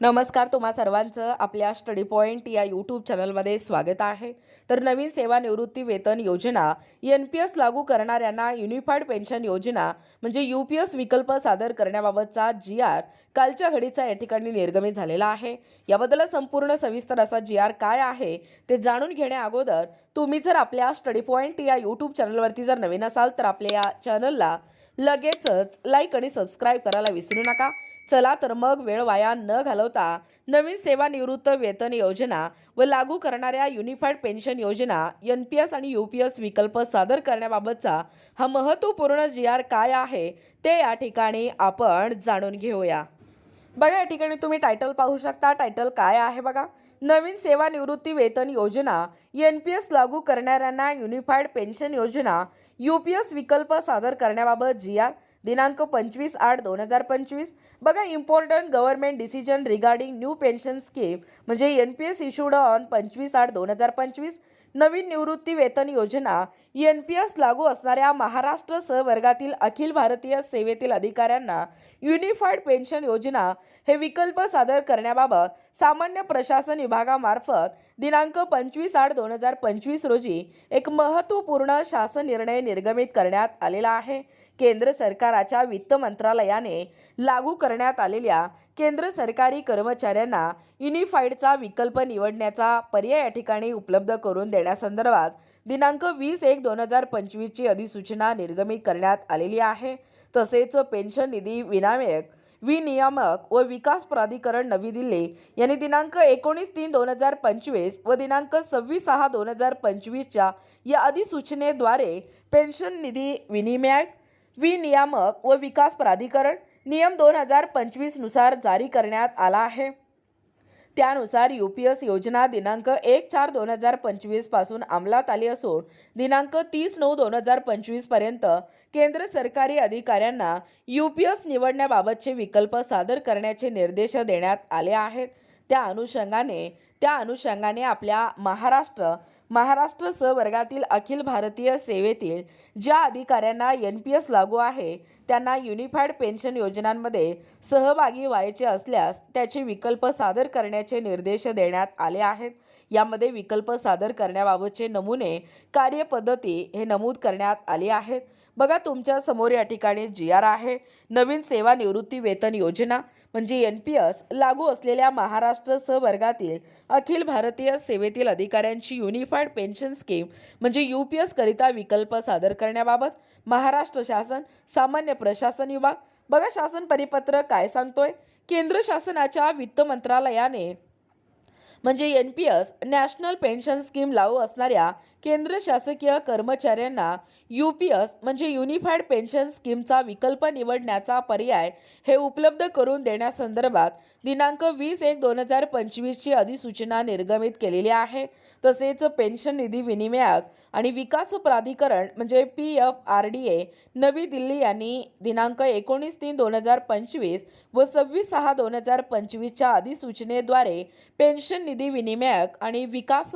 नमस्कार तुम्हा सर्वांचं आपल्या स्टडी पॉईंट या यूट्यूब चॅनलमध्ये स्वागत आहे. तर नवीन सेवानिवृत्ती वेतन योजना एन पी एस लागू करणाऱ्यांना युनिफाईड पेन्शन योजना म्हणजे यू पी एस विकल्प सादर करण्याबाबतचा जी आर कालच्या घडीचा या ठिकाणी निर्गमित झालेला आहे. याबद्दल संपूर्ण सविस्तर असा जी आर काय आहे ते जाणून घेण्या अगोदर तुम्ही जर आपल्या स्टडी पॉईंट या यूट्यूब चॅनलवरती जर नवीन असाल तर आपल्या या चॅनलला लगेचच लाईक आणि सबस्क्राईब करायला विसरू नका. चला तर मग वेळ वाया न घालवता नवीन सेवानिवृत्त वेतन योजना व लागू करणाऱ्या युनिफाईड पेन्शन योजना एन पी एस आणि यू पी एस विकल्प सादर करण्याबाबतचा हा महत्त्वपूर्ण जी आर काय आहे ते या ठिकाणी आपण जाणून घेऊया. बघा या ठिकाणी तुम्ही टायटल पाहू शकता. टायटल काय आहे बघा? नवीन सेवानिवृत्ती वेतन योजना एन पी एस लागू करणाऱ्यांना युनिफाईड पेन्शन योजना यू पी एस विकल्प सादर करण्याबाबत जी आर दिनांक पंचवीस आठ दोन हजार पंचवीस. बघा important government decision regarding new pension scheme म्हणजे N P S issued on पंचवीस आठ दोन हजार पंचवीस. नवीन निवृत्ती वेतन योजना. एन पी एस लागू असणाऱ्या महाराष्ट्र सहवर्गातील अखिल भारतीय सेवेतील अधिकाऱ्यांना युनिफाईड पेन्शन योजना हे विकल्प सादर करण्याबाबत सामान्य प्रशासन विभागामार्फत दिनांक पंचवीस आठ दोन हजार पंचवीस रोजी एक महत्त्वपूर्ण शासन निर्णय निर्गमित करण्यात आलेला आहे. केंद्र सरकाराच्या वित्त मंत्रालयाने लागू करण्यात आलेल्या केंद्र सरकारी कर्मचाऱ्यांना युनिफाईडचा विकल्प निवडण्याचा पर्याय या ठिकाणी उपलब्ध करून देण्यासंदर्भात दिनांक वीस एक दोन हजार पंचवीसची अधिसूचना निर्गमित करण्यात आलेली आहे. तसेच पेन्शन निधी विनामयक विनियामक व विकास प्राधिकरण नवी दिल्ली यांनी दिनांक एकोणीस तीन दोन हजार पंचवीस व दिनांक सव्वीस सहा दोन हजार पंचवीसच्या या अधिसूचनेद्वारे पेन्शन निधी विनिमय विनियामक व विकास प्राधिकरण नियम दोन हजार पंचवीसनुसार जारी करण्यात आला आहे. त्यानुसार यू पी एस योजना दिनांक एक चार दोन हजार पंचवीसपासून अंमलात आली असून दिनांक तीस नऊ दोन हजार पंचवीसपर्यंत केंद्र सरकारी अधिकाऱ्यांना यू पी एस निवडण्याबाबतचे विकल्प सादर करण्याचे निर्देश देण्यात आले आहेत. त्या अनुषंगाने त्या अनुषंगाने आपल्या महाराष्ट्र महाराष्ट्र वर्गातील अखिल भारतीय सेवेतील ज्या अधिकाऱ्यांना एन पी एस लागू आहे त्यांना युनिफाईड पेन्शन योजनांमध्ये सहभागी व्हायचे असल्यास त्याचे विकल्प सादर करण्याचे निर्देश देण्यात आले आहेत. यामध्ये विकल्प सादर करण्याबाबतचे नमुने कार्यपद्धती हे नमूद करण्यात आले आहेत. बघा तुमच्यासमोर या ठिकाणी जी आर आहे. नवीन सेवानिवृत्ती वेतन योजना. म्हणजे एन पी एस लागू असलेल्या महाराष्ट्र सहवर्गातील अखिल भारतीय सेवेतील अधिकाऱ्यांची युनिफाईड पेन्शन स्कीम म्हणजे यू पी एसकरिता विकल्प सादर करण्याबाबत महाराष्ट्र शासन सामान्य प्रशासन विभाग बघा शासन परिपत्र काय सांगतोय? केंद्र शासनाच्या वित्त मंत्रालयाने म्हणजे N P S national pension scheme लागू असणाऱ्या केंद्र शासकीय कर्मचाऱ्यांना यू पी एस म्हणजे युनिफाईड पेन्शन स्कीमचा विकल्प निवडण्याचा पर्याय हे उपलब्ध करून देण्यासंदर्भात दिनांक वीस एक दोन हजार पंचवीसची अधिसूचना निर्गमित केलेली आहे. तसेच पेन्शन निधी विनिमयक आणि विकास प्राधिकरण म्हणजे P F R D A नवी दिल्ली यांनी दिनांक एकोणीस तीन दोन हजार पंचवीस व सव्वीस सहा दोन हजार पंचवीसच्या अधिसूचनेद्वारे पेन्शन निधी विनिमयक आणि विकास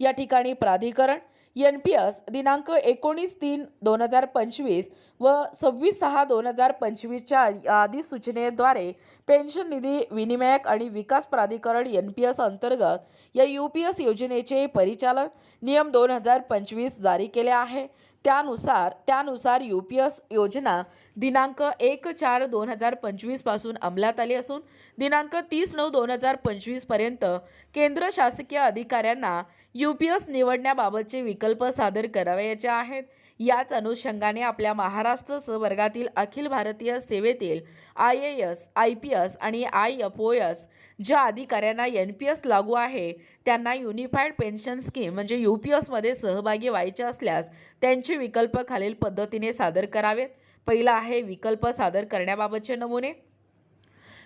या ठिकाणी प्राधिकरण एन पी एस दिनांक एकोणीस तीन दोन हजार पंचवीस व सव्वीस सहा दोन हजार पंचवीसच्या अधिसूचनेद्वारे पेन्शन निधी विनिमयक आणि विकास प्राधिकरण एन पी एस अंतर्गत या यू पी एस योजनेचे परिचालन नियम दोन हजार पंचवीस जारी केले आहे. त्यानुसार त्यानुसार यू पी एस योजना दिनांक एक चार दोन हजार पंचवीसपासून अंमलात आली असून दिनांक तीस नऊ दोन हजार पंचवीसपर्यंत केंद्र शासकीय अधिकाऱ्यांना यू पी एस निवडण्याबाबतचे विकल्प सादर करावयाचे आहेत. याच अनुषंगाने आपल्या महाराष्ट्र सहवर्गातील अखिल भारतीय सेवेतील I A S I P S आणि आय एफ ओ एस ज्या अधिकाऱ्यांना एन पी एस लागू आहे त्यांना युनिफाईड पेन्शन स्कीम म्हणजे यू पी एसमध्ये सहभागी व्हायचे असल्यास त्यांचे विकल्प खालील पद्धतीने सादर करावेत. पहिला आहे विकल्प सादर करण्याबाबतचे नमुने.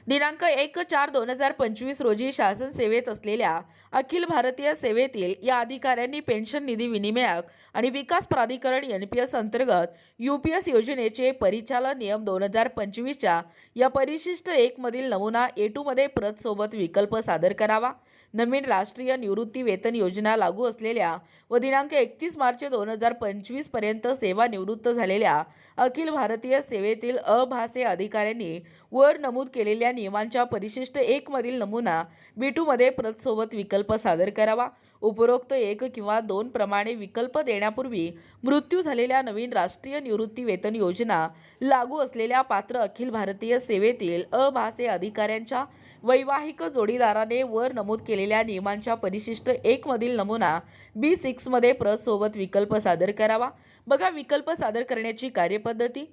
दिनांक एक चार दोन हजार पंचवीस रोजी शासन सेवेत असलेल्या अखिल भारतीय सेवेतील या अधिकाऱ्यांनी पेन्शन निधी विनिमयक आणि विकास प्राधिकरण एन पी एस अंतर्गत यू पी एस योजनेचे परिचालन नियम दोन हजार पंचवीसच्या या परिशिष्ट एकमधील नमुना ए टूमध्ये प्रतसोबत विकल्प सादर करावा. नवीन राष्ट्रीय निवृत्ती वेतन योजना लागू असलेल्या व दिनांक एकतीस मार्च दोन हजार पंचवीसपर्यंत सेवानिवृत्त झालेल्या अखिल भारतीय सेवेतील अभासे अधिकाऱ्यांनी वर नमूद केलेल्या नियमांच्या परिशिष्ट एक मधील नमुना बी मध्ये प्रतसोबत विकल्प सादर करावा. उपरोक्त एक किंवा दोन प्रमाणे विकल्प देण्यापूर्वी मृत्यू झालेल्या नवीन राष्ट्रीय निवृत्ती वेतन योजना लागू असलेल्या पात्र अखिल भारतीय सेवेतील अभासे अधिकाऱ्यांच्या वैवाहिक जोडीदाराने वर नमूद केलेल्या नियमांच्या परिशिष्ट एकमधील नमुना बी सिक्समध्ये प्रसोबत विकल्प सादर करावा. बघा विकल्प सादर करण्याची कार्यपद्धती.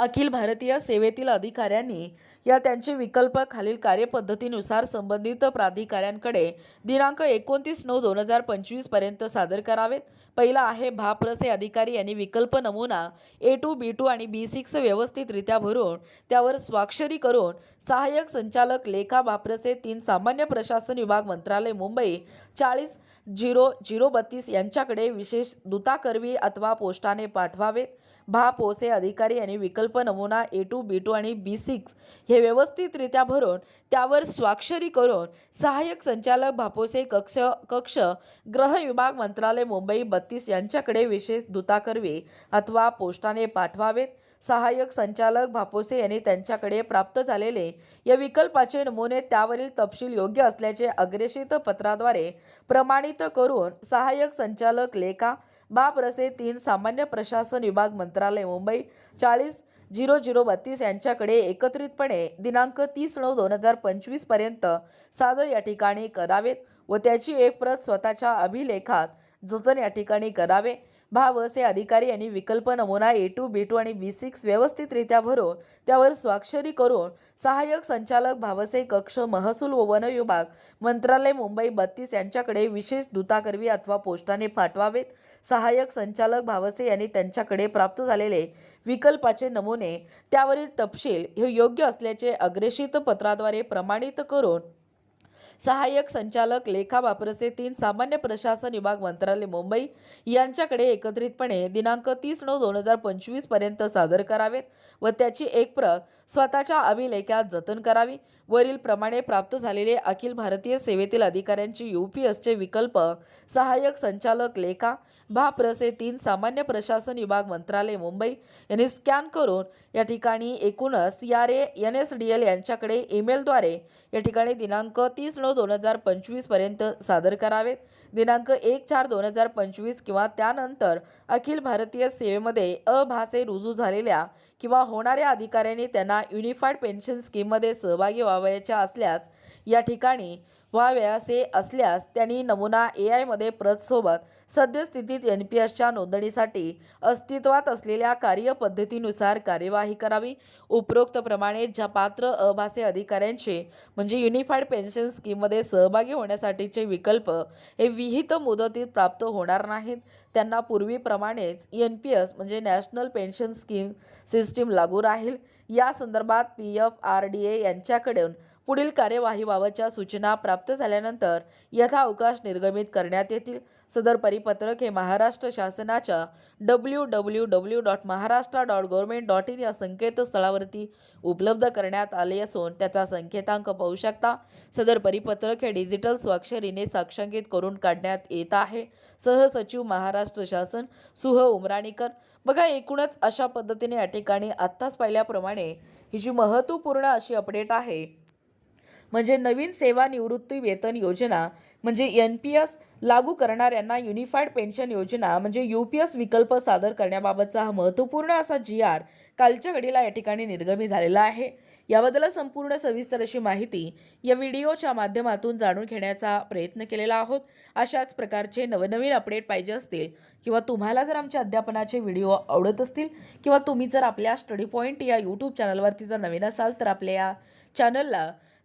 अखिल भारतीय सेवेतील अधिकाऱ्यांनी या त्यांचे विकल्प खालील कार्यपद्धतीनुसार संबंधित प्राधिकाऱ्यांकडे दिनांक एकोणतीस नऊ दोन हजार पंचवीसपर्यंत सादर करावेत. पहिला आहे भाप्रसे अधिकारी यांनी विकल्प नमुना ए टू बी टू आणि बी सिक्स व्यवस्थितरित्या भरून त्यावर स्वाक्षरी करून सहाय्यक संचालक लेखा भाप्रसे तीन सामान्य प्रशासन विभाग मंत्रालय मुंबई चाळीस झिरो झिरो बत्तीस यांच्याकडे विशेष दुताकरवी अथवा पोस्टाने पाठवावेत. भा पोसे अधिकारी यांनी विकल्प नमुना ए टू बी टू आणि बी सिक्स हे व्यवस्थितरित्या भरून त्यावर स्वाक्षरी करून सहाय्यक संचालक भापोसे कक्ष कक्ष गृह विभाग मंत्रालय मुंबई बत्तीस यांच्याकडे विशेष दुताकरवी अथवा पोस्टाने पाठवावेत. सहाय्यक संचालक भापोसे यांनी त्यांच्याकडे प्राप्त झालेले या विकल्पाचे नमुने त्यावरील तपशील योग्य असल्याचे अग्रेषित पत्राद्वारे प्रमाणित करून सहाय्यक संचालक लेखा बाप रसे तीन सामान्य प्रशासन विभाग मंत्रालय मुंबई चाळीस झिरो झिरो बत्तीस यांच्याकडे एकत्रितपणे दिनांक तीस नऊ दोन हजार पंचवीसपर्यंत सादर या ठिकाणी करावेत व त्याची एक प्रत स्वतःच्या अभिलेखात जतन या ठिकाणी करावे. भाव असे अधिकारी यांनी विकल्प नमुना ए टू बी टू आणि बी सिक्स व्यवस्थितरित्या भरून त्यावर स्वाक्षरी करून सहाय्यक संचालक भावसे कक्ष महसूल व वन विभाग मंत्रालय मुंबई बत्तीस यांच्याकडे विशेष दूताकरवी अथवा पोस्टाने पाठवावेत. सहाय्यक संचालक भावसे यांनी त्यांच्याकडे प्राप्त झालेले विकल्पाचे नमुने त्यावरील तपशील हे योग्य असल्याचे अग्रेषित पत्राद्वारे प्रमाणित करून सहाय्यक संचालक लेखा बापरसे तीन सामान्य प्रशासन विभाग मंत्रालय मुंबई यांच्याकडे एकत्रितपणे दिनांक तीस नऊ दोन हजार पंचवीसपर्यंत सादर करावेत व त्याची एक प्रत स्वतःच्या अभिलेखात जतन करावी. वरील प्रमाणे प्राप्त झालेले अखिल भारतीय सेवेतील अधिकाऱ्यांची यू पी एसचे विकल्प सहाय्यक संचालक लेखा भाप्रसे तीन सामान्य प्रशासन विभाग मंत्रालय मुंबई यांनी स्कॅन करून या ठिकाणी एकूणच C R A N S D L यांच्याकडे ईमेलद्वारे या ठिकाणी दिनांक तीस नऊ दोन हजार पंचवीसपर्यंत सादर करावेत. दिनांक एक चार दोन हजार पंचवीस किंवा त्यानंतर अखिल भारतीय सेवेमध्ये अभासे रुजू झालेल्या किंवा होणाऱ्या अधिकाऱ्यांनी त्यांना युनिफाईड पेन्शन स्कीममध्ये सहभागी व्हावयाच्या असल्यास या ठिकाणी व्हावयाचे असल्यास त्यांनी नमुना ए आयमध्ये प्रतसोबत सद्यस्थितीत एन पी एसच्या नोंदणीसाठी अस्तित्वात असलेल्या कार्यपद्धतीनुसार कार्यवाही करावी. उपरोक्तप्रमाणे ज्या पात्र अभासे अधिकाऱ्यांचे म्हणजे युनिफाईड पेन्शन स्कीममध्ये सहभागी होण्यासाठीचे विकल्प हे विहित मुदतीत प्राप्त होणार नाहीत. त्यांना पूर्वीप्रमाणेच एन पी एस म्हणजे नॅशनल पेन्शन स्कीम सिस्टीम लागू राहील. या संदर्भात P F R D A यांच्याकडून पुढील कार्यवाहीबाबतच्या सूचना प्राप्त झाल्यानंतर यथाअवकाश निर्गमित करण्यात येतील. सदर परिपत्रक हे महाराष्ट्र शासनाच्या W W W dot Maharashtra dot government dot in या संकेतस्थळावरती उपलब्ध करण्यात आले असून त्याचा संकेतांक पाहू शकता. सदर परिपत्रक हे डिजिटल स्वाक्षरीने साक्षांकित करून काढण्यात येत आहे. सहसचिव महाराष्ट्र शासन सुह उमराणीकर. बघा एकूणच अशा पद्धतीने या ठिकाणी आत्ताच पाहिल्याप्रमाणे ही जी महत्त्वपूर्ण अशी अपडेट आहे म्हणजे नवीन सेवानिवृत्ती वेतन योजना म्हणजे एन पी एस लागू करणाऱ्यांना युनिफाईड पेन्शन योजना म्हणजे यू पी एस विकल्प सादर करण्याबाबतचा हा महत्त्वपूर्ण असा जी आर कालच्या घडीला या ठिकाणी निर्गमी झालेला आहे. याबद्दल संपूर्ण सविस्तर अशी माहिती या व्हिडिओच्या माध्यमातून जाणून घेण्याचा प्रयत्न केलेला आहोत. अशाच प्रकारचे नवनवीन अपडेट पाहिजे असतील किंवा तुम्हाला जर आमच्या अध्यापनाचे व्हिडिओ आवडत असतील किंवा तुम्ही जर आपल्या स्टडी पॉईंट या यूट्यूब चॅनलवरती जर नवीन असाल तर आपल्या या चॅनलला